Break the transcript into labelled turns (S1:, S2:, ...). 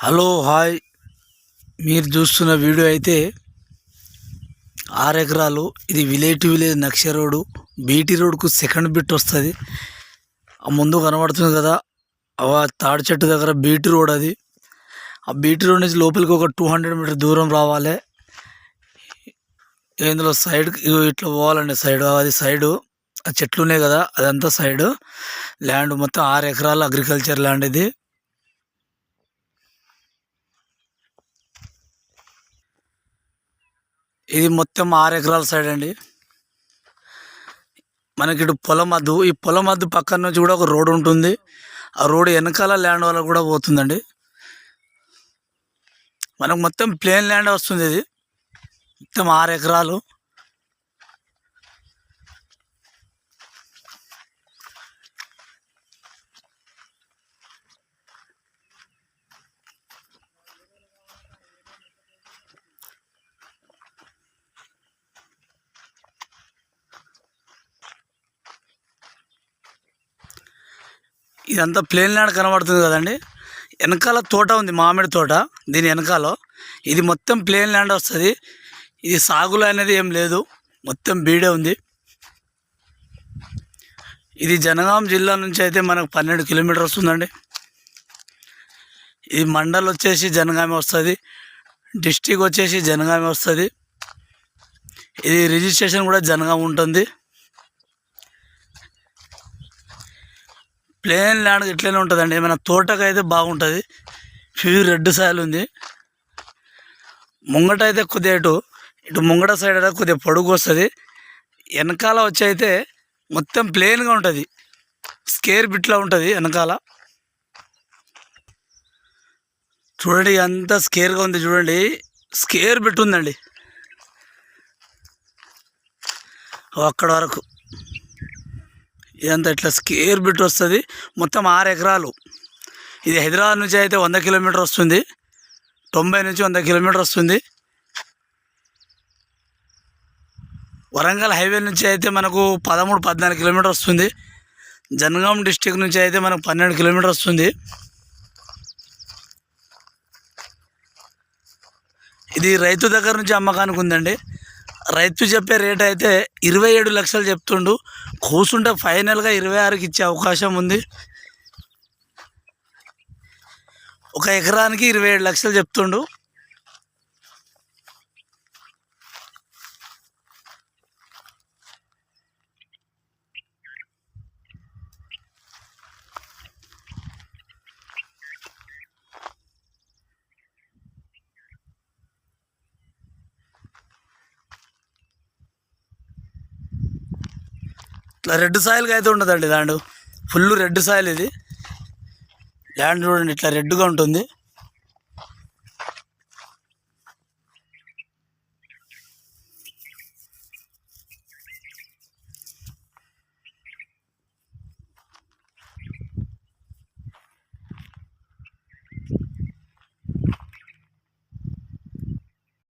S1: Hello hi. మీరు చూస్తున్న video అయితే ఆరు ఎకరాలు. ఇది విలేజ్ టు విలేజ్ నక్ష రోడ్డు. బీటీ రోడ్కు సెకండ్ బిట్ వస్తుంది. ముందు కనబడుతుంది కదా ఆ తాడి చెట్టు దగ్గర బీటీ రోడ్ అది. ఆ బీటీ రోడ్ నుంచి లోపలికి ఒక టూ హండ్రెడ్ మీటర్ దూరం రావాలి. ఇందులో సైడ్ ఇట్లా పోవాలండి సైడ్ అది సైడు. ఆ చెట్లు ఉన్నాయి కదా అదంతా సైడ్. ల్యాండ్ మొత్తం ఆరు ఎకరాలు అగ్రికల్చర్ ల్యాండ్ ఇది. ఇది మొత్తం ఆరు ఎకరాల సైడ్ అండి. మనకి ఇటు పొలం మద్దు ఈ పొలం మద్దు పక్కన నుంచి కూడా ఒక రోడ్ ఉంటుంది. ఆ రోడ్ వెనకాల ల్యాండ్ వల్ల కూడా పోతుందండి. మనకు మొత్తం ప్లేన్ ల్యాండ్ వస్తుంది ఇది. మొత్తం ఆరు ఎకరాలు. ఇదంతా ప్లేన్ ల్యాండ్ కనబడుతుంది కదండి. వెనకాల తోట ఉంది మామిడి తోట. దీని వెనకాల ఇది మొత్తం ప్లేన్ ల్యాండ్ వస్తుంది. ఇది సాగులు అనేది ఏం లేదు. మొత్తం బీడే ఉంది. ఇది జనగాం జిల్లా నుంచి అయితే మనకు పన్నెండు కిలోమీటర్ వస్తుందండి. ఇది మండల్ వచ్చేసి జనగామి వస్తుంది. డిస్టిక్ వచ్చేసి జనగామి వస్తుంది. ఇది రిజిస్ట్రేషన్ కూడా జనగాం ఉంటుంది. ప్లేన్ ల్యాండ్ ఇట్లనే ఉంటుందండి. ఏమైనా తోటకైతే బాగుంటుంది. ప్యూర్ రెడ్ సాయిల్ ఉంది. ముంగట అయితే కొద్దిగా ఇటు ఇటు ముంగట సైడ్ అయితే కొద్దిగా పొడుగు వస్తుంది. వెనకాల వచ్చి అయితే మొత్తం ప్లేన్గా ఉంటుంది. స్కేర్ బిట్లా ఉంటుంది వెనకాల. చూడండి అంత స్కేర్గా ఉంది చూడండి. స్కేర్ బిట్ ఉందండి. అక్కడ వరకు. ఇదంతా ఇట్లా స్కేర్ బిట్ వస్తుంది. మొత్తం ఆరు ఎకరాలు. ఇది హైదరాబాద్ నుంచి అయితే వంద కిలోమీటర్ వస్తుంది. తొంభై నుంచి వంద కిలోమీటర్ వస్తుంది. వరంగల్ హైవే నుంచి అయితే మనకు పదమూడు పద్నాలుగు కిలోమీటర్ వస్తుంది. జనగాం డిస్టిక్ నుంచి అయితే మనకు పన్నెండు కిలోమీటర్ వస్తుంది. ఇది రైతు దగ్గర నుంచి అమ్మకానికి ఉందండి. రైతు చెప్పే రేట్ అయితే ఇరవై ఏడు లక్షలు చెప్తుండు. కూసుంటే ఫైనల్గా ఇరవై ఆరుకి ఇచ్చే అవకాశం ఉంది. ఒక ఎకరానికి ఇరవై ఏడు లక్షలు చెప్తుండు. ఇట్లా రెడ్ సాయిల్గా అయితే ఉండదండి దాండు ఫుల్ రెడ్ సాయిల్ ఇది. ల్యాండ్ చూడండి ఇట్లా రెడ్గా ఉంటుంది.